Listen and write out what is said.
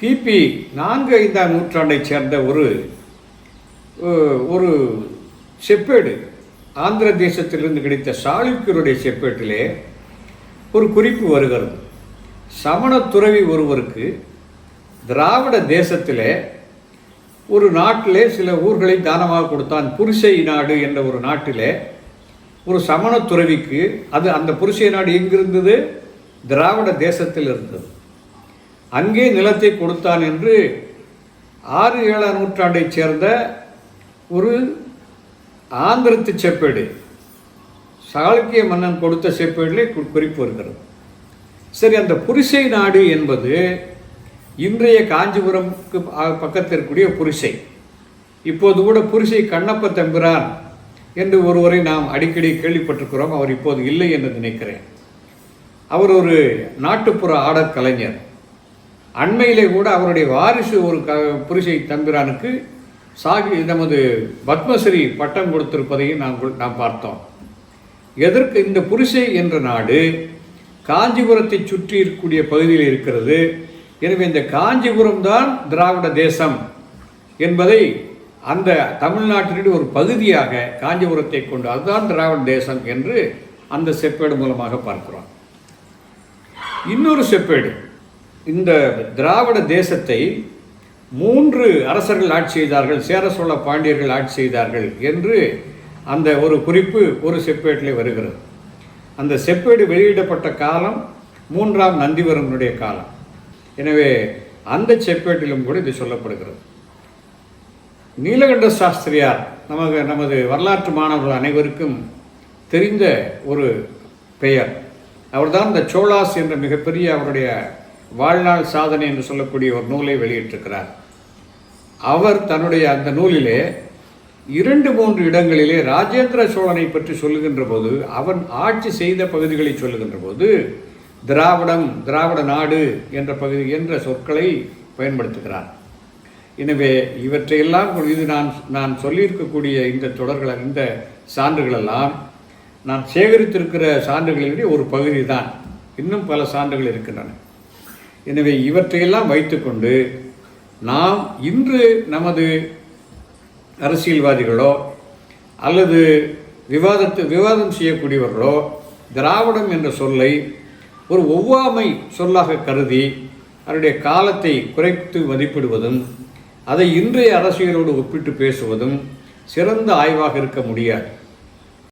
கிபி நான்கு ஐந்தாம் நூற்றாண்டைச் சேர்ந்த ஒரு ஒரு செப்பேடு ஆந்திர தேசத்திலிருந்து கிடைத்த சாளுக்கியருடைய செப்பேட்டிலே ஒரு குறிப்பு வருகிறது. சமண துறவி ஒருவருக்கு திராவிட தேசத்திலே ஒரு நாட்டிலே சில ஊர்களை தானமாக கொடுத்தான். புரிசை நாடு என்ற ஒரு நாட்டிலே ஒரு சமண துறவிக்கு அது அந்த புருஷை நாடு எங்கிருந்தது? திராவிட தேசத்தில் இருந்தது அங்கே நிலத்தை கொடுத்தான் என்று ஆறு ஏழாம் நூற்றாண்டைச் சேர்ந்த ஒரு ஆந்திரத்து செப்பேடு சாளுக்கிய மன்னன் கொடுத்த செப்பேடிலே குறிப்பு வருகிறது. சரி அந்த புரிசை நாடு என்பது இன்றைய காஞ்சிபுரம்க்கு பக்கத்தில் இருக்கக்கூடிய புரிசை இப்போது கூட புரிசை கண்ணப்ப தம்பிரான் என்று ஒருவரை நாம் அடிக்கடி கேள்விப்பட்டிருக்கிறோம். அவர் இப்போது இல்லை என்று நினைக்கிறேன். அவர் ஒரு நாட்டுப்புற ஆடற் கலைஞர் அண்மையிலே கூட அவருடைய வாரிசு ஒரு க புரிசை தம்பிரானுக்கு சாகி நமது பத்மஸ்ரீ பட்டம் கொடுத்திருப்பதையும் நாம் நாம் பார்த்தோம். எதற்கு இந்த புரிசை என்ற நாடு காஞ்சிபுரத்தை சுற்றி இருக்கக்கூடிய பகுதியில் இருக்கிறது. எனவே இந்த காஞ்சிபுரம் தான் திராவிட தேசம் என்பதை அந்த தமிழ்நாட்டினுடைய ஒரு பகுதியாக காஞ்சிபுரத்தை கொண்டு அதுதான் திராவிட தேசம் என்று அந்த செப்பேடு மூலமாக பார்க்கிறோம். இன்னொரு செப்பேடு. இந்த திராவிட தேசத்தை மூன்று அரசர்கள் ஆட்சி செய்தார்கள் சேர சோழ பாண்டியர்கள் ஆட்சி செய்தார்கள் என்று அந்த ஒரு குறிப்பு ஒரு செப்பேட்டிலே வருகிறது. அந்த செப்பேடு வெளியிடப்பட்ட காலம் மூன்றாம் நந்திவரனுடைய காலம். எனவே அந்த செப்பேட்டிலும் கூட இது சொல்லப்படுகிறது. நீலகண்ட சாஸ்திரியார் நமக்கு நமது வரலாற்று மாணவர்கள் அனைவருக்கும் தெரிந்த ஒரு பெயர். அவர்தான் இந்த சோழாஸ் என்ற மிகப்பெரிய அவருடைய வாழ்நாள் சாதனை என்று சொல்லக்கூடிய ஒரு நூலை வெளியிட்டிருக்கிறார். அவர் தன்னுடைய அந்த நூலிலே இரண்டு மூன்று இடங்களிலே ராஜேந்திர சோழனை பற்றி சொல்லுகின்ற போது அவன் ஆட்சி செய்த பகுதிகளை சொல்லுகின்ற போது திராவிடம் திராவிட நாடு என்ற பகுதி என்ற சொற்களை பயன்படுத்துகிறார். எனவே இவற்றையெல்லாம் இது நான் நான் சொல்லியிருக்கக்கூடிய இந்த தொடர்களை இந்த சான்றுகளெல்லாம் நான் சேகரித்திருக்கிற சான்றுகளினுடைய ஒரு பகுதி தான் இன்னும் பல சான்றுகள் இருக்கின்றன. எனவே இவற்றையெல்லாம் வைத்துக்கொண்டு நாம் இன்று நமது அரசியல்வாதிகளோ அல்லது விவாதத்து விவாதம் செய்யக்கூடியவர்களோ திராவிடம் என்ற சொல்லை ஒரு ஒவ்வாமை சொல்லாக கருதி அதனுடைய காலத்தை குறைத்து மதிப்பிடுவதும் அதை இன்றைய அரசியலோடு ஒப்பிட்டு பேசுவதும் சிறந்த ஆய்வாக இருக்க முடியாது.